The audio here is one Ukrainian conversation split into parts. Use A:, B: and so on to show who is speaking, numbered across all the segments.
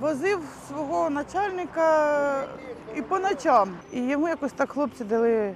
A: возив свого начальника і по ночам. І йому якось так хлопці дали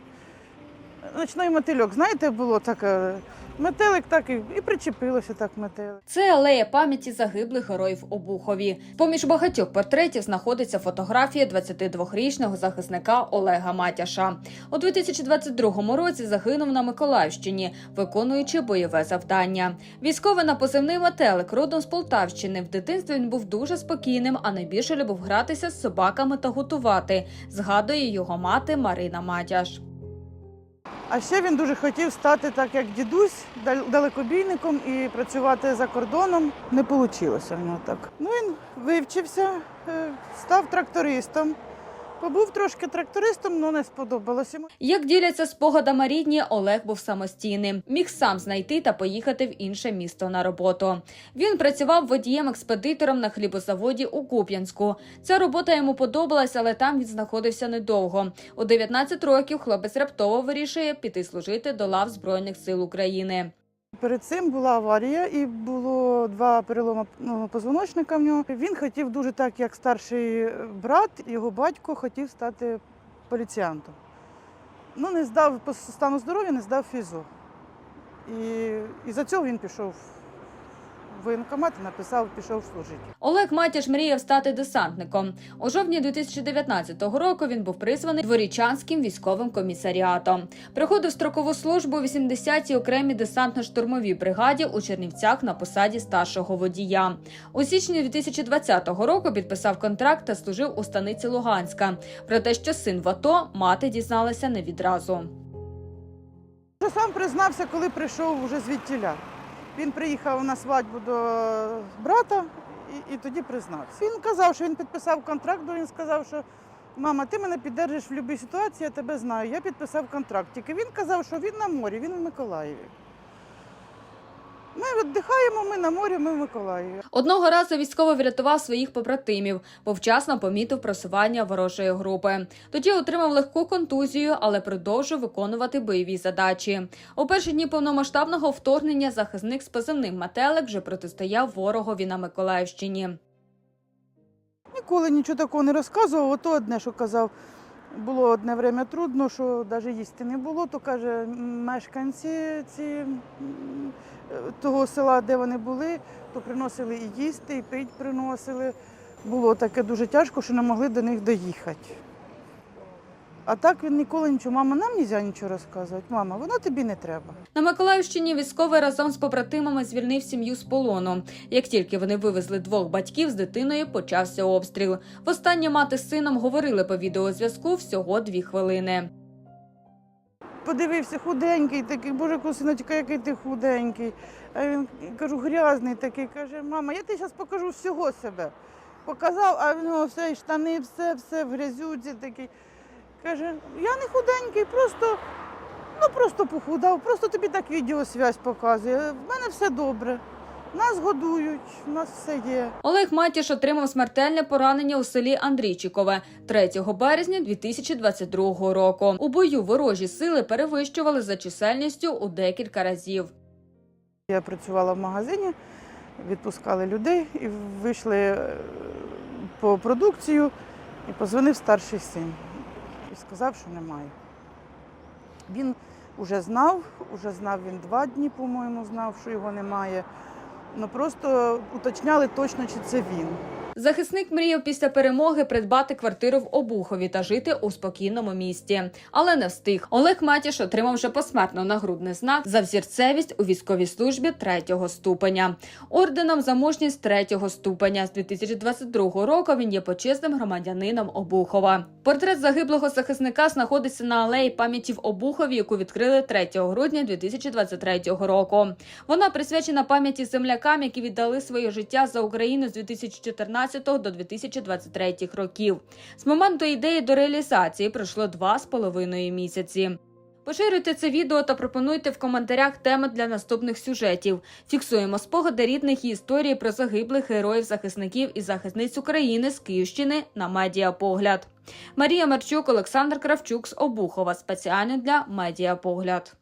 A: ночний мотильок. Знаєте, було таке. Метелик так і, і причепилося так метелик.
B: Це алея пам'яті загиблих героїв Обухові. Поміж багатьох портретів знаходиться фотографія 22-річного захисника Олега Матяша. У 2022 році загинув на Миколаївщині, виконуючи бойове завдання. Військовий на позивний метелик родом з Полтавщини. В дитинстві він був дуже спокійним, а найбільше любив гратися з собаками та готувати. Згадує його мати Марина Матяш.
A: А ще він дуже хотів стати так, як дідусь, дал- далекобійником і працювати за кордоном. Не вийшло в нього так. Ну він вивчився, е, став трактористом. Побув трошки трактористом, але не сподобалось йому.
B: Як діляться спогадами рідні, Олег був самостійним. Міг сам знайти та поїхати в інше місто на роботу. Він працював водієм-експедитором на хлібозаводі у Куп'янську. Ця робота йому подобалась, але там він знаходився недовго. У 19 років хлопець раптово вирішує піти служити до лав Збройних сил України.
A: Перед цим була аварія і було два переломи ну, позвоночника в нього. Він хотів дуже так, як старший брат, його батько хотів стати поліціянтом. Ну, не здав по стану здоров'я, не здав фізо. І, і за цього він пішов воєнкомат і написав, пішов служити.
B: Олег Матяш мріяв стати десантником. У жовтні 2019 року він був призваний дворічанським військовим комісаріатом. Приходив строкову службу у 80-й окремій десантно-штурмовій бригаді у Чернівцях на посаді старшого водія. У січні 2020 року підписав контракт та служив у станиці Луганська. Про те, що син в АТО, мати дізналася не відразу.
A: Сам признався, коли прийшов уже звідтіля. Він приїхав на свадьбу до брата і, і тоді признався. Він казав, що він підписав контракт, бо він сказав, що мама, ти мене піддержиш в будь-якій ситуації, я тебе знаю. Я підписав контракт. Тільки він казав, що він на морі, він в Миколаєві. Ми віддихаємо, ми на морі, ми в Миколаєві.
B: Одного разу військовий врятував своїх побратимів, бо вчасно помітив просування ворожої групи. Тоді отримав легку контузію, але продовжив виконувати бойові задачі. У перші дні повномасштабного вторгнення захисник з позивним метелик вже протистояв ворогові на Миколаївщині.
A: Ніколи нічого такого не розказував. Ото одне, що казав, було одне время трудно, що навіть їсти не було, то каже, мешканці ці, того села, де вони були, то приносили і їсти, і пить приносили. Було таке дуже тяжко, що не могли до них доїхати. А так він ніколи нічого, мама, нам не можна нічого розказувати. Мама, воно тобі не треба.
B: На Миколаївщині військовий разом з побратимами звільнив сім'ю з полону. Як тільки вони вивезли двох батьків з дитиною, почався обстріл. Востаннє мати з сином говорили по відеозв'язку всього дві хвилини.
A: подивився худенький такий, боже косиночка, який ти худенький. А він кажу, грязний такий. Каже, мама, я тобі зараз покажу всього себе. Показав, а в нього все, і штани, все, все в грязюці такий. Каже, я не худенький, просто, ну просто похудав, просто тобі так відеосвязь показує. В мене все добре. Нас годують, у нас все є.
B: Олег Матіш отримав смертельне поранення у селі Андрійчикове 3 березня 2022 року. У бою ворожі сили перевищували за чисельністю у декілька разів.
A: Я працювала в магазині, відпускали людей і вийшли е, по продукцію, і позвонив старший син сказав, що немає. Він вже знав, вже знав він два дні, по-моєму, знав, що його немає. Ну просто уточняли точно, чи це він.
B: Захисник мріяв після перемоги придбати квартиру в Обухові та жити у спокійному місті, але не встиг. Олег Матіш отримав вже посмертно нагрудний знак за взірцевість у військовій службі третього ступеня. Орденом за мужність третього ступеня з 2022 року він є почесним громадянином Обухова. Портрет загиблого захисника знаходиться на алеї пам'яті в Обухові, яку відкрили 3 грудня 2023 року. Вона присвячена пам'яті землякам, які віддали своє життя за Україну з 2014 до 2023 років. З моменту ідеї до реалізації пройшло два з половиною місяці. Поширюйте це відео та пропонуйте в коментарях теми для наступних сюжетів. Фіксуємо спогади рідних і історії про загиблих героїв, захисників і захисниць України з Київщини на Медіапогляд. Марія Марчук, Олександр Кравчук з Обухова. Спеціально для Медіапогляд.